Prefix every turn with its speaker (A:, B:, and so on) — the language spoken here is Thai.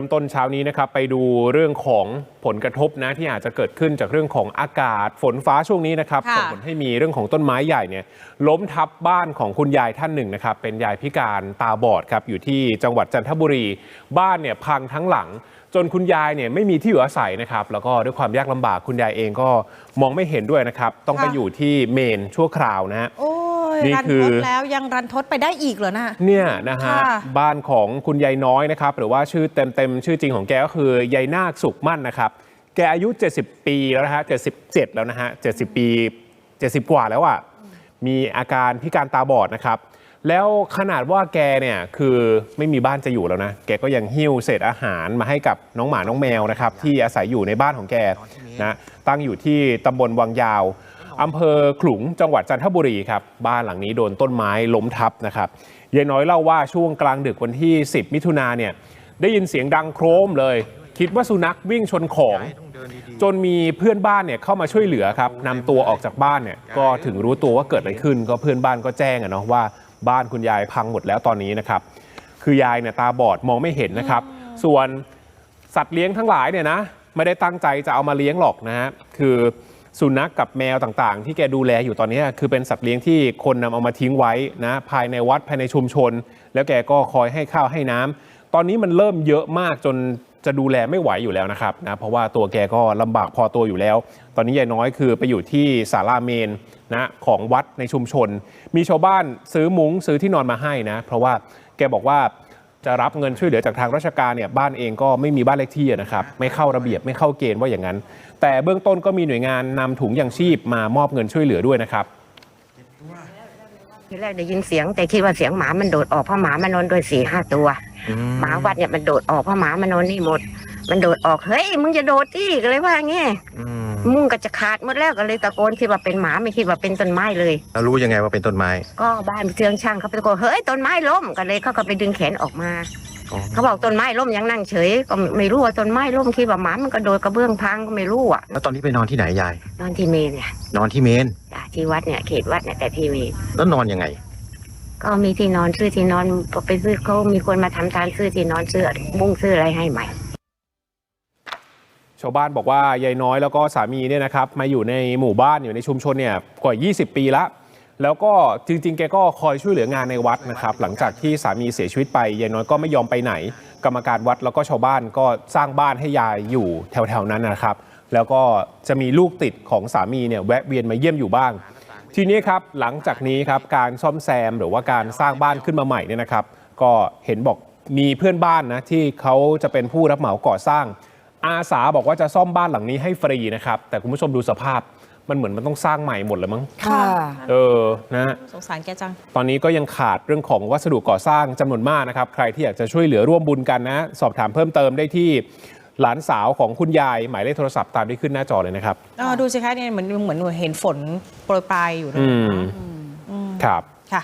A: เริ่มต้นเช้านี้นะครับไปดูเรื่องของผลกระทบนะที่อาจจะเกิดขึ้นจากเรื่องของอากาศฝนฟ้าช่วงนี้นะครับ
B: ค่ะ
A: ส่งผลให้มีเรื่องของต้นไม้ใหญ่เนี่ยล้มทับบ้านของคุณยายท่านหนึ่งนะครับเป็นยายพิการตาบอดครับอยู่ที่จังหวัดจันทบุรี บ้านเนี่ยพังทั้งหลัง จนคุณยายเนี่ยไม่มีที่อยู่อาศัยนะครับแล้วก็ด้วยความยากลำบากคุณยายเองก็มองไม่เห็นด้วยนะครับต้องไป
B: ค่ะ
A: อยู่ที่เมนชั่วคราวนะฮะ
B: โอ้ย
A: นี่
B: รัน
A: คื
B: ท
A: อ
B: ดแล้วยังรันทดไปได้อีกเหรอนะ
A: เนี่ยนะฮะ
B: ค่ะ
A: บ้านของคุณยายน้อยนะครับ หรือว่าชื่อเต็มๆชื่อจริงของแกก็คือยายนาคสุขมั่นนะครับ แกอายุ 70 ปีแล้วนะฮะ77 แล้วนะฮะ70 ปี 70 กว่าแล้วอะมีอาการพิการตาบอดนะครับ แล้วขนาดว่าแกเนี่ยคือไม่มีบ้านจะอยู่แล้วนะ แกก็ยังหิ้วเศษอาหารมาให้กับน้องหมาน้องแมวนะครับ ที่อาศัยอยู่ในบ้านของแกนะตั้งอยู่ที่ตำบลวังยาว อำเภอขลุงจังหวัดจันทบุรีครับบ้านหลังนี้โดนต้นไม้ล้มทับนะครับยายน้อยเล่าว่าช่วงกลางดึกวันที่ 10 มิถุนาเนี่ยได้ยินเสียงดังโครมเลย คิดว่าสุนัขวิ่งชนของ จนมีเพื่อนบ้านเนี่ยเข้ามาช่วยเหลือครับนำตัวออกจากบ้านเนี่ยก็ถึงรู้ตัวว่าเกิดอะไรขึ้น ก็เพื่อนบ้านก็แจ้งอะเนาะว่าบ้านคุณยายพังหมดแล้วตอนนี้นะครับคือยายเนี่ยตาบอดมองไม่เห็นนะครับ ส่วนสัตว์เลี้ยงทั้งหลายเนี่ยนะไม่ได้ตั้งใจจะเอามาเลี้ยงหรอกนะฮะคือ สุนัขกับแมวต่างๆ ที่แกดูแลอยู่ตอนนี้คือเป็นสัตว์เลี้ยงที่คนนำเอามาทิ้งไว้นะภายในวัดภายในชุมชน แล้วแกก็คอยให้ข้าวให้น้ำตอนนี้มันเริ่มเยอะมากจนจะดูแลไม่ไหวอยู่แล้วนะครับนะเพราะว่าตัวแกก็ลำบากพอตัวอยู่แล้ว ตอนนี้ยายน้อยคือไปอยู่ที่ศาลาเมนนะของวัดในชุมชน มีชาวบ้านซื้อมุ้งซื้อที่นอนมาให้นะเพราะว่าแกบอกว่า จะรับเงินช่วยเหลือจากทางราชการเนี่ยบ้านเองก็ไม่มีบ้านเลขที่อะนะครับไม่เข้าระเบียบไม่เข้าเกณฑ์ว่าอย่างนั้น แต่เบื้องต้นก็มีหน่วยงานนำถุงยางชีพมามอบเงินช่วยเหลือด้วยนะครับ
C: ทีแรกได้ยินเสียงแต่คิดว่าเสียงหมามันโดดออกเพราะหมามันนอนด้วยสี่ห้าตัวหมาวัดเนี่ยมันโดดออกเพราะหมามันนอนนี่หมด มันโดดออกเฮ้ยมึงจะโดดที่ก็เลยว่าอย่างงี้ มุ้งก็จะขาดหมดแล้วก็เลยตะโกนคิดว่าเป็นหมาไม่คิดว่าเป็นต้นไม้เลย
D: แล้วรู้ยังไงว่าเป็นต้นไม้
C: ก็บ้านเชืองช่างเขาไปตะโกนเฮ้ยต้นไม้ล้มก็เลยเขาก็ไปดึงแขนออกมา
D: อ๋อ
C: เขาบอกต้นไม้ล้มยังนั่งเฉย ก็ไม่รู้ว่าต้นไม้ล้มคิดว่าหมามันกระโดดกระเบื้องพังก็ไม่รู้อะ
D: แล้วตอนนี้ไปนอนที่ไหนยาย
C: นอนที่เมนเนี่ย
D: นอนที่เมน
C: จ้ะที่วัดเนี่ยเขตวัดเนี่ยแต่ที่เมน
D: แล้วนอนยังไง
C: ก็มีที่นอนซื้อที่นอนไปซื้อเขามีคนมาทำทานซื้อที่นอนซื้อมุ้งซื้ออะไรให้ใหม่
A: ชาวบ้านบอกว่ายายน้อยแล้วก็สามีเนี่ยนะครับมาอยู่ในหมู่บ้านอยู่ในชุมชนเนี่ยกว่า 20 ปีละแล้วก็จริงๆ แกก็คอยช่วยเหลืองานในวัดนะครับ หลังจากที่สามีเสียชีวิตไปยายน้อยก็ไม่ยอมไปไหน กรรมการวัดแล้วก็ชาวบ้านก็สร้างบ้านให้ยายอยู่แถวๆนั้นนะครับ แล้วก็จะมีลูกติดของสามีเนี่ยแวะเวียนมาเยี่ยมอยู่บ้าง ทีนี้ครับหลังจากนี้ครับการซ่อมแซมหรือว่าการสร้างบ้านขึ้นมาใหม่เนี่ยนะครับ ก็เห็นบอกมีเพื่อนบ้านนะที่เขาจะเป็นผู้รับเหมาก่อสร้าง อาสาบอกว่าจะซ่อมบ้านหลังนี้ให้ฟรีนะครับ แต่คุณผู้ชมดูสภาพมันเหมือนมันต้องสร้างใหม่หมดเลยมั้ง
B: ค่ะ
A: เออ นะฮะ
B: สงสารแกจัง
A: ตอนนี้ก็ยังขาดเรื่องของวัสดุก่อสร้างจำนวนมากนะครับ ใครที่อยากจะช่วยเหลือร่วมบุญกันนะ สอบถามเพิ่มเติมได้ที่หลานสาวของคุณยาย หมายเลขโทรศัพท์ตามที่ขึ้นหน้าจอเลยนะครับ
B: อ๋อดูสิคะเนี่ยเหมือนเหมือนเห็นฝนโปรยปลายอยู่นะ
A: อืมครับ
B: ค่ะ